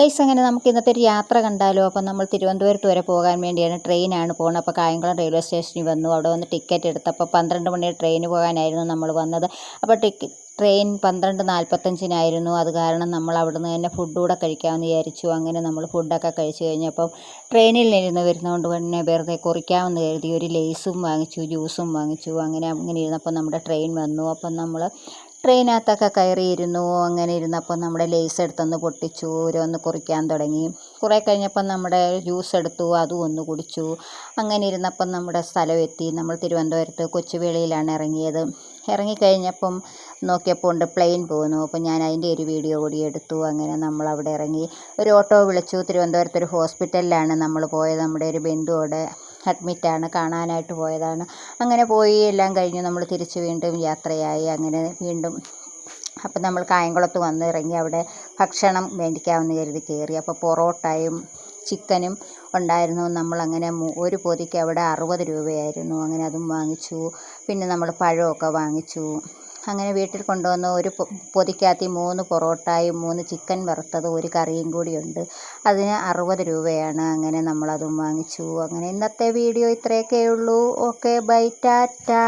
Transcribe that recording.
Guys അങ്ങനെ നമുക്ക് ഇന്നത്തെ ഒരു യാത്ര കണ്ടാലോ? അപ്പം നമ്മൾ തിരുവനന്തപുരത്ത് വരെ പോകാൻ വേണ്ടിയാണ്. ട്രെയിനാണ് പോകുന്നത് അപ്പോൾ കായംകുളം റെയിൽവേ സ്റ്റേഷനിൽ വന്നു. അവിടെ വന്ന് ടിക്കറ്റ് എടുത്തപ്പോൾ പന്ത്രണ്ട് മണി ട്രെയിന് പോകാനായിരുന്നു നമ്മൾ വന്നത്. അപ്പോൾ ടിക്കറ്റ് ട്രെയിൻ പന്ത്രണ്ട് നാൽപ്പത്തഞ്ചിനായിരുന്നു. അത് കാരണം നമ്മൾ അവിടുന്ന് തന്നെ ഫുഡ് കൂടെ കഴിക്കാമെന്ന് വിചാരിച്ചു. അങ്ങനെ നമ്മൾ ഫുഡൊക്കെ കഴിച്ചു കഴിഞ്ഞപ്പം ട്രെയിനിൽ ഇരുന്ന് വരുന്നതുകൊണ്ട് തന്നെ വെറുതെ കുറിക്കാമെന്ന് കരുതി. ഒരു ലേസും വാങ്ങിച്ചു ജ്യൂസും വാങ്ങിച്ചു. അങ്ങനെ അങ്ങനെ ഇരുന്നപ്പോൾ നമ്മുടെ ട്രെയിൻ വന്നു. അപ്പം നമ്മൾ ട്രെയിനകത്തൊക്കെ കയറിയിരുന്നു അങ്ങനെ ഇരുന്നപ്പോൾ നമ്മുടെ ലേസ് എടുത്തൊന്ന് പൊട്ടിച്ചു ഓരോന്ന് കുറിക്കാൻ തുടങ്ങി. കുറേ കഴിഞ്ഞപ്പം നമ്മുടെ ജ്യൂസ് എടുത്തു അതും ഒന്ന് കുടിച്ചു. അങ്ങനെ ഇരുന്നപ്പം നമ്മുടെ സ്ഥലം എത്തി. നമ്മൾ തിരുവനന്തപുരത്ത് കൊച്ചുവേളിയിലാണ് ഇറങ്ങിയത്. ഇറങ്ങിക്കഴിഞ്ഞപ്പം നോക്കിയപ്പോൾ ഉണ്ട് പ്ലെയിൻ പോകുന്നു. അപ്പോൾ ഞാൻ അതിന്റെ ഒരു വീഡിയോ കൂടി എടുത്തു. അങ്ങനെ നമ്മൾ അവിടെ ഇറങ്ങി. ഒരു ഓട്ടോ വിളിച്ചു. തിരുവനന്തപുരത്ത് ഒരു ഹോസ്പിറ്റലിലാണ് നമ്മൾ പോയത്. നമ്മുടെ ഒരു ബന്ധു അവിടെ അഡ്മിറ്റാണ് കാണാനായിട്ട് പോയതാണ്. അങ്ങനെ പോയി എല്ലാം കഴിഞ്ഞ് നമ്മൾ തിരിച്ച് വീണ്ടും യാത്രയായി. അങ്ങനെ വീണ്ടും അപ്പം നമ്മൾ കായംകുളത്ത് വന്ന് ഇറങ്ങി അവിടെ ഭക്ഷണം മേടിക്കാമെന്ന് കരുതി കയറി. അപ്പോൾ പൊറോട്ടയും ചിക്കനും ഉണ്ടായിരുന്നു. നമ്മളങ്ങനെ ഒരു പൊതിക്ക് അവിടെ അറുപത് രൂപയായിരുന്നു. അങ്ങനെ അതും വാങ്ങിച്ചു. പിന്നെ നമ്മൾ പഴമൊക്കെ വാങ്ങിച്ചു. അങ്ങനെ വീട്ടിൽ കൊണ്ടുവന്ന് ഒരു പൊതിക്കകത്ത് മൂന്ന് പൊറോട്ടയും മൂന്ന് ചിക്കൻ വറുത്തതും ഒരു കറിയും കൂടിയുണ്ട്. അതിന് അറുപത് രൂപയാണ്. അങ്ങനെ നമ്മളതും വാങ്ങിച്ചു. അങ്ങനെ ഇന്നത്തെ വീഡിയോ ഇത്രയൊക്കെ ഉള്ളൂ. Okay bye tata.